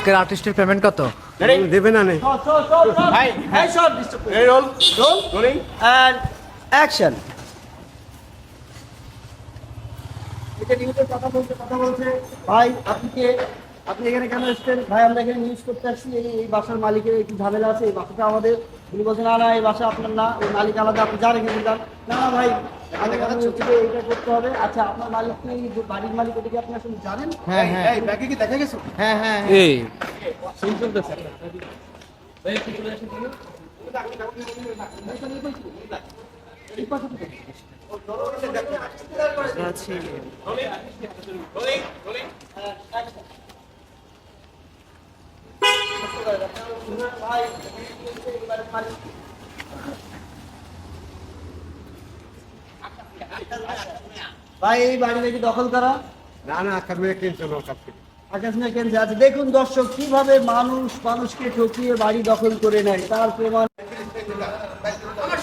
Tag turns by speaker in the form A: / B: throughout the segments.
A: আজকের আর্টিস্টের পেমেন্ট কত?
B: দেবে না
C: অ্যাকশন এটা নিউজের কথা বলছে কথা বলছে। ভাই আপনি কে? আপনি এখানে কেন এসেছেন ভাই আমরা এখানে নিউজ করতে আসছি এই এই বাসার মালিকের একটু ঝামেলা আছে এই বাসাটা আমাদের উনি বলছেন না না এই বাসা আপনার না এই মালিক আলাদা আপনি যান এখানে যান না না ভাই আমি হচ্ছে করতে হবে আচ্ছা আপনার মালিক কি যে বাড়ির মালিক ওটা কি আপনি আসলে জানেন
A: হ্যাঁ হ্যাঁ
C: এই ব্যাগে কি দেখা গেছে
A: হ্যাঁ হ্যাঁ
B: এই
C: ভাই এই বাড়ি নাকি দখল করা
B: না না আকার মেরে কিনছো না
C: আকাশ না কেন্দ্রে আছে দেখুন দর্শক কীভাবে মানুষ মানুষকে ঠকিয়ে বাড়ি দখল করে নেয় তার প্রমাণ
D: আমার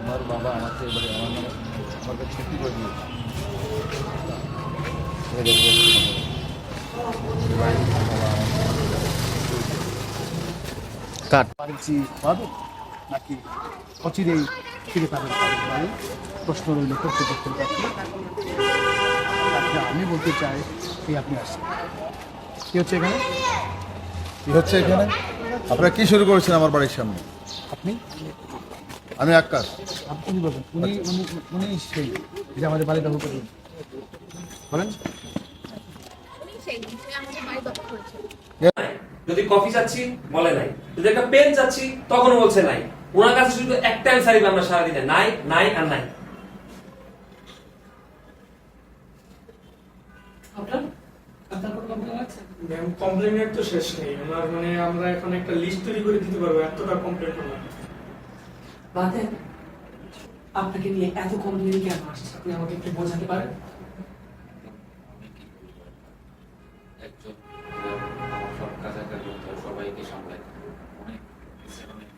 D: আমার বাবা আমাকে এবারে আমার নামে আমার কাছে ক্ষতি করে দিয়েছে
A: কাট।
E: বাড়িছি পাবে নাকি অচিরেই ফিরে পাবেন তাদের প্রশ্ন রইল কর্তৃপক্ষের কাছে আচ্ছা আমি বলতে চাই কি আপনি আসেন কি হচ্ছে এখানে?
D: কি হচ্ছে এখানে? আপনারা কি শুরু করেছেন আমার বাড়ির সামনে?
E: আপনি?
D: আমি আকাশ
E: আপনি বলবেন উনি উনি উনি সেই যে আমাদের বাড়ি দখল করে বলেন
F: উনি সেই সে আমাদের বাড়ি দখল করেছে
G: যদি কফি চাচ্ছি বলে নাই। যদি একটা পেন চাচ্ছি তখনও বলছে নাই। ওনার কাছে শুধু একটা অ্যান্সারই আমরা সারাদিনে নাই নাই আর নাই।
H: ম্যাম কমপ্লেনের তো শেষ নেই। ওনার মানে আমরা এখন একটা লিস্ট তৈরি করে দিতে পারব এতটা কমপ্লেন করলাম।
I: বাদেন আপনাকে নিয়ে এত কমপ্লেন কেন আসছে? আপনি আমাকে একটু বোঝাতে পারেন?
J: একজন সব কাজে কাজে সবাইকে সামলায়। অনেক অনেক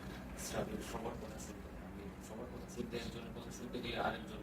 J: স্টাফের সবার কথা শুনতে সবার কথা শুনতে একজনের কথা শুনতে গেলে আরেকজন